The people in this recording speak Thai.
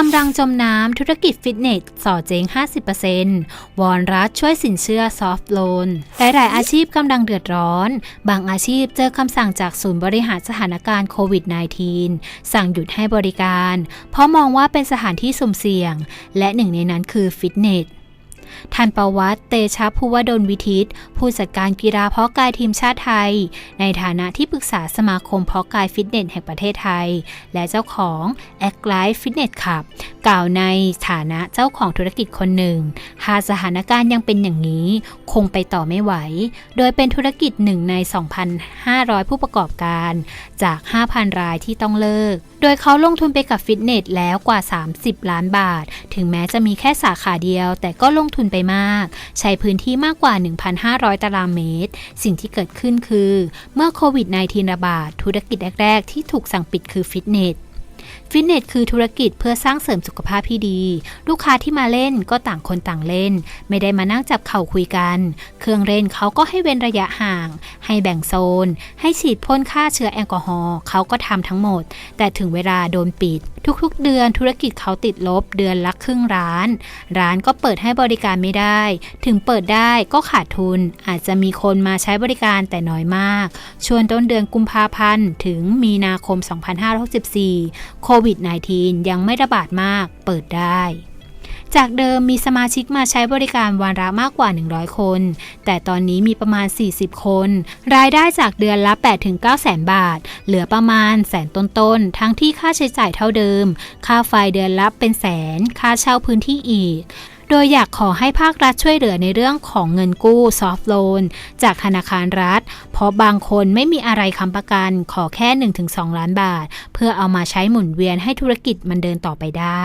กำลังจมน้ำธุรกิจฟิตเนสส่อเจ๊ง 50%วอนรัฐช่วยสินเชื่อซอฟท์โลน หลาย ๆ อาชีพกำลังเดือดร้อน บางอาชีพเจอคำสั่งจากศูนย์บริหารสถานการณ์โควิด -19 สั่งหยุดให้บริการ เพราะมองว่าเป็นสถานที่สุ่มเสี่ยง และหนึ่งในนั้นคือฟิตเนส ทันประวัติเตชะภูวดลวิทิต ผู้จัดการกีฬาเพาะกายทีมชาติไทย ในฐานะที่ปรึกษาสมาคมเพาะกายฟิตเนสแห่งประเทศไทย และเจ้าของ a c t Life Fitness Club กล่าวในฐานะเจ้าของธุรกิจคนหนึ่ง หากสถานการณ์ยังเป็นอย่างนี้ คงไปต่อไม่ไหว โดยเป็นธุรกิจหนึ่งใน 2,500 ผู้ประกอบการ จาก 5,000 รายที่ต้องเลิก ดยเขาลงทุนไปกับฟิตเนสแล้วกว่า 30 ล้านบาท ถึงแม้จะมีแค่สาขาเดียว แต่ก็ลงทุนไปมาก ใช้พื้นที่มากกว่า 1,500 ตารางเมตร สิ่งที่เกิดขึ้นคือ เมื่อโควิด -19 ระบาด ธุรกิจแรก ๆ ที่ถูกสั่งปิดคือฟิตเนส ฟิตเนสคือธุรกิจเพื่อสร้างเสริมสุขภาพที่ดี ลูกค้าที่มาเล่นก็ต่างคนต่างเล่น ไม่ได้มานั่งจับเข่าคุยกัน เครื่องเล่นเขาก็ให้เว้นระยะห่าง ให้แบ่งโซน ให้ฉีดพ่นฆ่าเชื้อแอลกอฮอล์เขาก็ทำทั้งหมด แต่ถึงเวลาโดนปิด ทุกๆ เดือนธุรกิจเขาติดลบเดือนละครึ่งร้าน ร้านก็เปิดให้บริการไม่ได้ ถึงเปิดได้ก็ขาดทุน อาจจะมีคนมาใช้บริการแต่น้อยมาก ชวนต้นเดือนกุมภาพันธ์ถึงมีนาคม 2564 โควิด -19 ยังไม่ระบาดมาก เปิดได้ จากเดิมมีสมาชิกมาใช้บริการวันละมากกว่า 100 คน แต่ตอนนี้มีประมาณ 40 คน รายได้จากเดือนละ 8-9แสนบาท เหลือประมาณแสนต้นๆ ทั้งที่ค่าใช้จ่ายเท่าเดิม ค่าไฟเดือนละเป็นแสน ค่าเช่าพื้นที่อีกโดยอยากขอให้ภาครัฐช่วยเหลือในเรื่องของเงินกู้ซอฟท์โลนจากธนาคารรัฐ เพราะบางคนไม่มีอะไรค้ำประกันขอแค่ 1-2 ล้านบาท เพื่อเอามาใช้หมุนเวียนให้ธุรกิจมันเดินต่อไปได้